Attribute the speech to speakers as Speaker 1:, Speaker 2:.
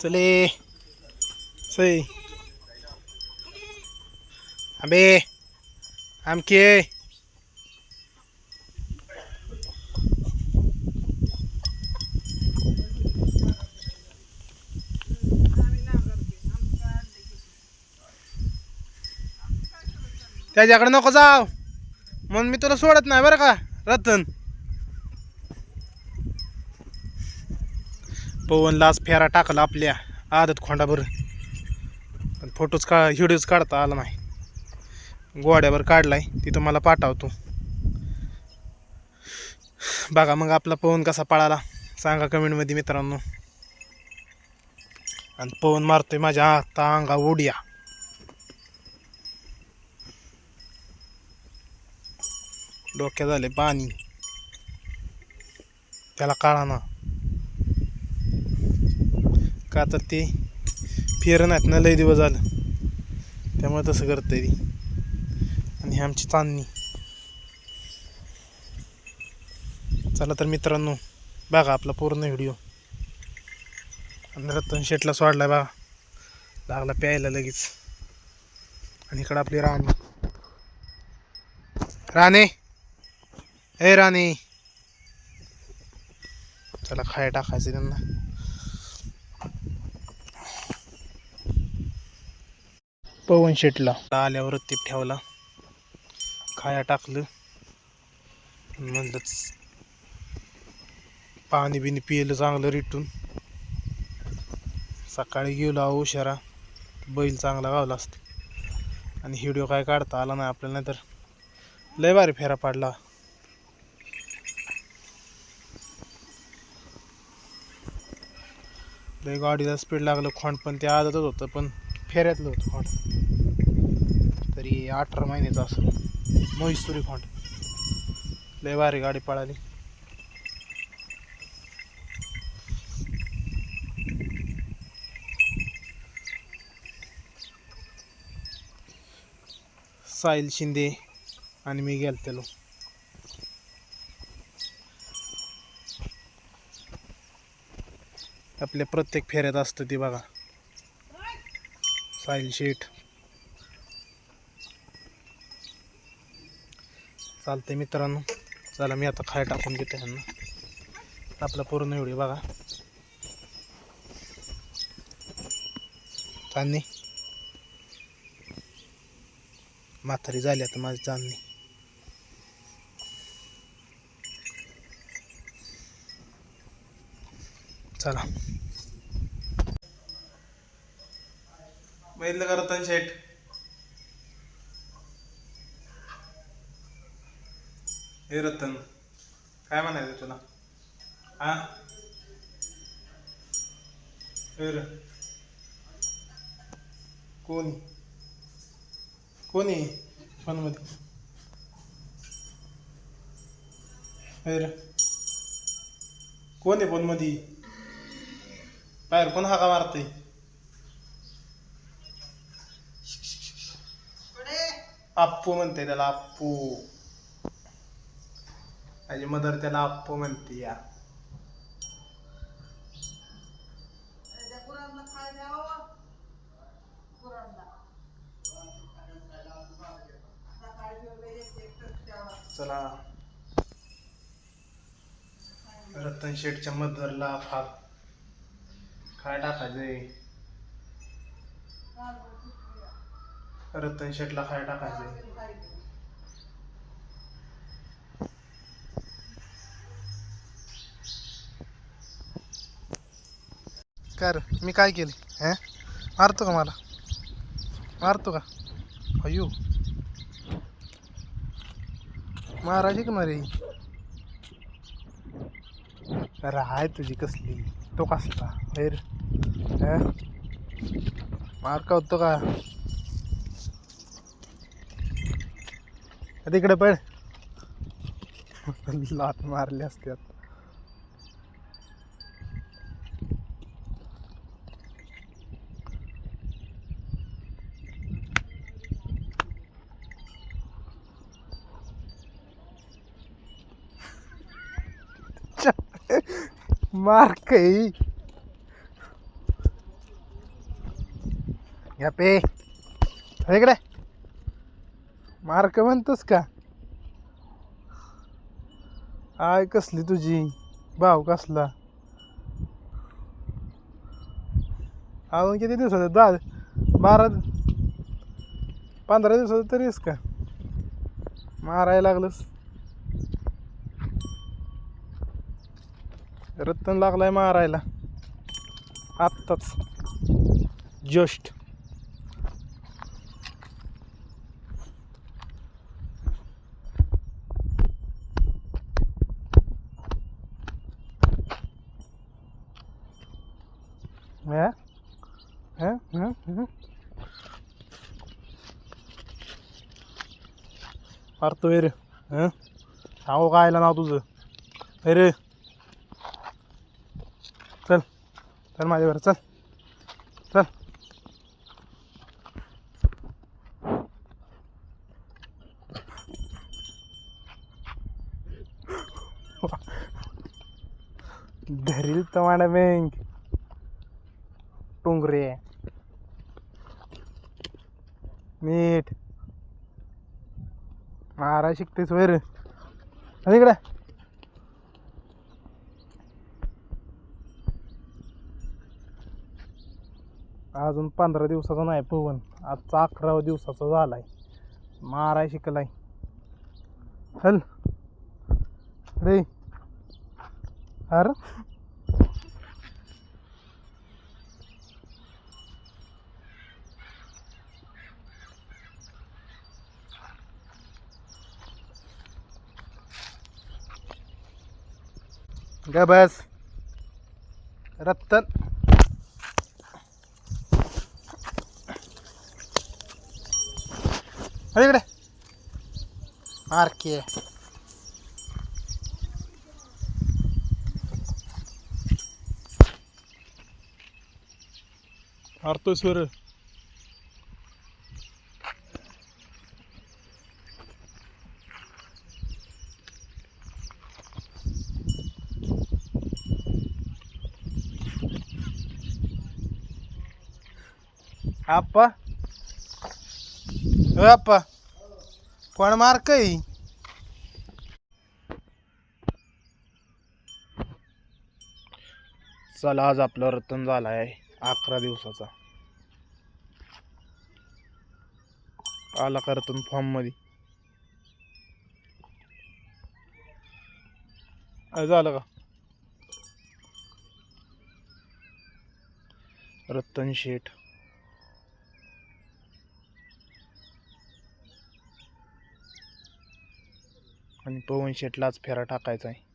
Speaker 1: चले। सई। आंबे आमके त्याच्याकडे नको जाव म्हणून मी तुला सोडत नाही बरं का रतन? पवनला आज फेरा टाकला आपल्या आदत खोंडाभर. पण फोटोच का व्हिडिओज काढता आला नाही. गोड्यावर काढलाय ती तुम्हाला पाठवतो. बघा मग आपला पवन कसा पळाला सांगा कमेंटमध्ये मित्रांनो. आणि पवन मारतोय माझ्या आता अंगा उड्या. डोक्या झाले पाणी. त्याला काळा ना का आता ते फिर नाहीत ना लय दिवस झालं. त्यामुळे तसं करतंय ती. आणि ही आमची चांदणी. चला तर मित्रांनो बघा आपला पूर्ण व्हिडिओ. आणि रतन शेटला सोडला बघा. लागला प्यायला लगेच. आणि इकडं आपली राणी. राणे! ए राणे! चला खाय टाकायचं त्यांना. पवन शेटला. आल्यावर तीप ठेवला. खाया टाकलं. म्हणलंच पाणी बिनी पिलं चांगलं रिटून. सकाळी गेलो आहो उशारा. बैल चांगला गावला असतो. आणि व्हिडिओ काय काढता आला नाही आपल्याला नाही तर लय भारी फेरा पाडला. लय गाडीला स्पीड लागलं. खोंड पण ते आदतच होतं पण फेऱ्यातलं होतं खोंड. तरी अठरा महिन्याचा असं. म्हैसूरी खोंड. लय भारी गाडी पळाली. साहिल शिंदे आणि मी गेल त्यालो आपल्या प्रत्येक फेऱ्यात असतं ती बघा. साहिल शेठ. चालते मित्रांनो. चला मी आता खाय टाकून घेते ह्यांना. आपला पूर्ण व्हिडिओ बघा. चांदणी. म्हातारी झाली आता माझी चांदणी. चला. बैल का शेठ. हे रतन काय म्हणायचं तुला? हा? हे र कोणी? कोणी? फोनमध्ये. हे र कोण आहे फोनमध्ये? बाहेर कोण हाका मारतंय? आप्पू म्हणते त्याला आप्पू. माझी मदर त्याला आप्पू म्हणते या.
Speaker 2: तेवढा
Speaker 1: चला. रतन शेठच्या मदरला फार काय टाकायचंय. रतन शेठला काय टाकायचंय. कर मी काय केलं? हे? मारतो का मला? मारतो का? अयो महाराज का मारे? अरे हाय तुझी कसली? तो कसला? हेर हे? मार का होतो का? तिकडे पळ. लात मारली असते आता. मार्क या पे। हो वेगळ्या मार्क म्हणतोस का? आय कसली तुझी? भाव कसला? अजून किती दिवसाचा? दहा बारा पंधरा दिवसाचा तरीच का? मारायला लागलंस. रत्तन लागलाय मारायला आत्ताच just Ja? Ja? Ja? Ja? मारतो रे हं सांगू काय नाव तुझं अरे चल चल माझ्यावर चल. चल. धरील तमाडा बँक टोंगरे. मीठ मारा शिकतेस वैर. इकडं. अजून पंधरा दिवसाचा नाही पवन. आजचा अकरावा दिवसाचा झालाय. माराय शिकलाय. हल रे. अरे. ग बस. रत्तन. अरे इकडे मारके मारतोय स्वर आप्पा कोण मार्क आहे चला आज आपलं रतन झाला आहे अकरा दिवसाचा. आला का रतन फॉर्ममध्ये? झालं का? रतन शेठ. आणि पवन शेटलाच फेरा टाकायचा आहे.